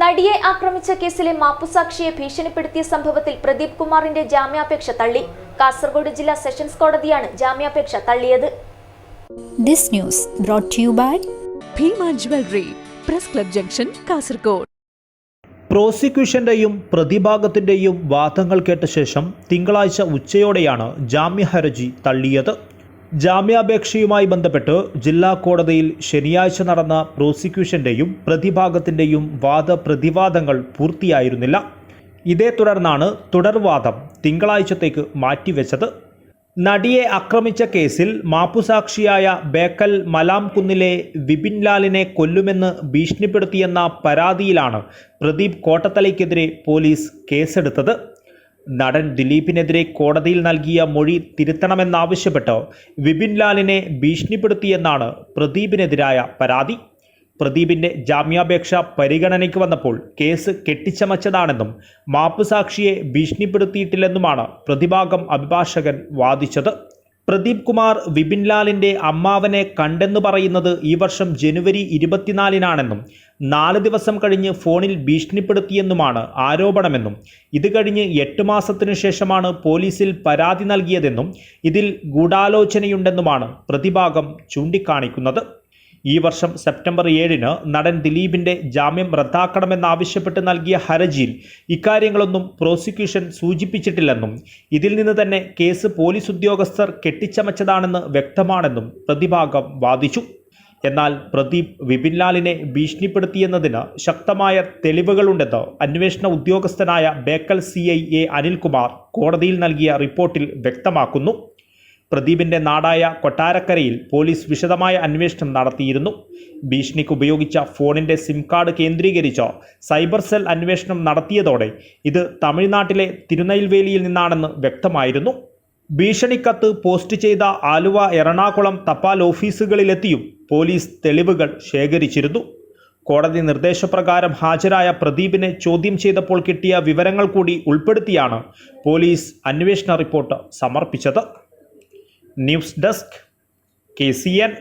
നടിയെ ആക്രമിച്ച കേസിലെ മാപ്പുസാക്ഷിയെ ഭീഷണിപ്പെടുത്തിയ സംഭവത്തിൽ പ്രദീപ് കുമാറിന്റെ ജാമ്യാപേക്ഷ തള്ളി. കാസർഗോഡ് ജില്ലാ സെഷൻസ് കോടതിയാണ് ജാമ്യാപേക്ഷ തള്ളിയത്. Bhima jewellery press club junction Kasaragod. പ്രോസിക്യൂഷന്റെയും പ്രതിഭാഗത്തിന്റെയും വാദങ്ങൾ കേട്ട ശേഷം തിങ്കളാഴ്ച ഉച്ചയോടെയാണ് ജാമ്യ ഹർജി തള്ളിയത്. ജാമ്യാപേക്ഷയുമായി ബന്ധപ്പെട്ട് ജില്ലാ കോടതിയിൽ ശനിയാഴ്ച നടന്ന പ്രോസിക്യൂഷന്റെയും പ്രതിഭാഗത്തിന്റെയും വാദപ്രതിവാദങ്ങൾ പൂർത്തിയായിരുന്നില്ല. ഇതേ തുടർന്നാണ് തുടർവാദം തിങ്കളാഴ്ചത്തേക്ക് മാറ്റിവെച്ചത്. നടിയെ ആക്രമിച്ച കേസിൽ മാപ്പുസാക്ഷിയായ ബേക്കൽ മലാം കുന്നിലെ വിപിൻ ലാലിനെ കൊല്ലുമെന്ന് ഭീഷണിപ്പെടുത്തിയെന്ന പരാതിയിലാണ് പ്രദീപ് കോട്ടത്തലയ്ക്കെതിരെ പോലീസ് കേസെടുത്തത്. നടൻ ദിലീപിനെതിരെ കോടതിയിൽ നൽകിയ മൊഴി തിരുത്തണമെന്നാവശ്യപ്പെട്ട് വിപിൻ ലാലിനെ ഭീഷണിപ്പെടുത്തിയെന്നാണ് പ്രദീപിനെതിരായ പരാതി. പ്രദീപിന്റെ ജാമ്യാപേക്ഷ പരിഗണനയ്ക്ക് വന്നപ്പോൾ കേസ് കെട്ടിച്ചമച്ചതാണെന്നും മാപ്പുസാക്ഷിയെ ഭീഷണിപ്പെടുത്തിയിട്ടില്ലെന്നുമാണ് പ്രതിഭാഗം അഭിഭാഷകൻ വാദിച്ചത്. പ്രദീപ് കുമാർ വിപിൻ ലാലിന്റെ അമ്മാവനെ കണ്ടെന്ന് പറയുന്നത് ഈ വർഷം ജനുവരി ഇരുപത്തിനാലിനാണെന്നും നാല് ദിവസം കഴിഞ്ഞ് ഫോണിൽ ഭീഷണിപ്പെടുത്തിയെന്നുമാണ് ആരോപണമെന്നും ഇത് കഴിഞ്ഞ് എട്ട് മാസത്തിനു ശേഷമാണ് പോലീസിൽ പരാതി നൽകിയതെന്നും ഇതിൽ ഗൂഢാലോചനയുണ്ടെന്നുമാണ് പ്രതിഭാഗം ചൂണ്ടിക്കാണിക്കുന്നത്. ഈ വർഷം സെപ്റ്റംബർ ഏഴിന് നടൻ ദിലീപിന്റെ ജാമ്യം റദ്ദാക്കണമെന്നാവശ്യപ്പെട്ട് നൽകിയ ഹർജിയിൽ ഇക്കാര്യങ്ങളൊന്നും പ്രോസിക്യൂഷൻ സൂചിപ്പിച്ചിട്ടില്ലെന്നും ഇതിൽ നിന്ന് തന്നെ കേസ് പോലീസ് ഉദ്യോഗസ്ഥർ കെട്ടിച്ചമച്ചതാണെന്ന് വ്യക്തമാണെന്നും പ്രതിഭാഗം വാദിച്ചു. എന്നാൽ പ്രദീപ് വിപിൻലാലിനെ ഭീഷണിപ്പെടുത്തിയെന്നതിന് ശക്തമായ തെളിവുകളുണ്ടെന്ന് അന്വേഷണ ഉദ്യോഗസ്ഥനായ Bekal C I A Anilkumar കോടതിയിൽ നൽകിയ റിപ്പോർട്ടിൽ വ്യക്തമാക്കുന്നു. പ്രദീപിന്റെ നാടായ കൊട്ടാരക്കരയിൽ പോലീസ് വിശദമായ അന്വേഷണം നടത്തിയിരുന്നു. ഭീഷണിക്ക് ഉപയോഗിച്ച ഫോണിന്റെ സിം കാർഡ് കേന്ദ്രീകരിച്ച് സൈബർ സെൽ അന്വേഷണം നടത്തിയതോടെ ഇത് തമിഴ്നാട്ടിലെ തിരുനെൽവേലിയിൽ നിന്നാണെന്ന് വ്യക്തമായിരുന്നു. ഭീഷണിക്കത്ത് പോസ്റ്റ് ചെയ്ത ആലുവ എറണാകുളം തപാൽ ഓഫീസുകളിലെത്തിയും പോലീസ് തെളിവുകൾ ശേഖരിച്ചിരുന്നു. കോടതി നിർദ്ദേശപ്രകാരം ഹാജരായ പ്രദീപിനെ ചോദ്യം ചെയ്തപ്പോൾ കിട്ടിയ വിവരങ്ങൾ കൂടി ഉൾപ്പെടുത്തിയാണ് പോലീസ് അന്വേഷണ റിപ്പോർട്ട് സമർപ്പിച്ചത്. News desk K C N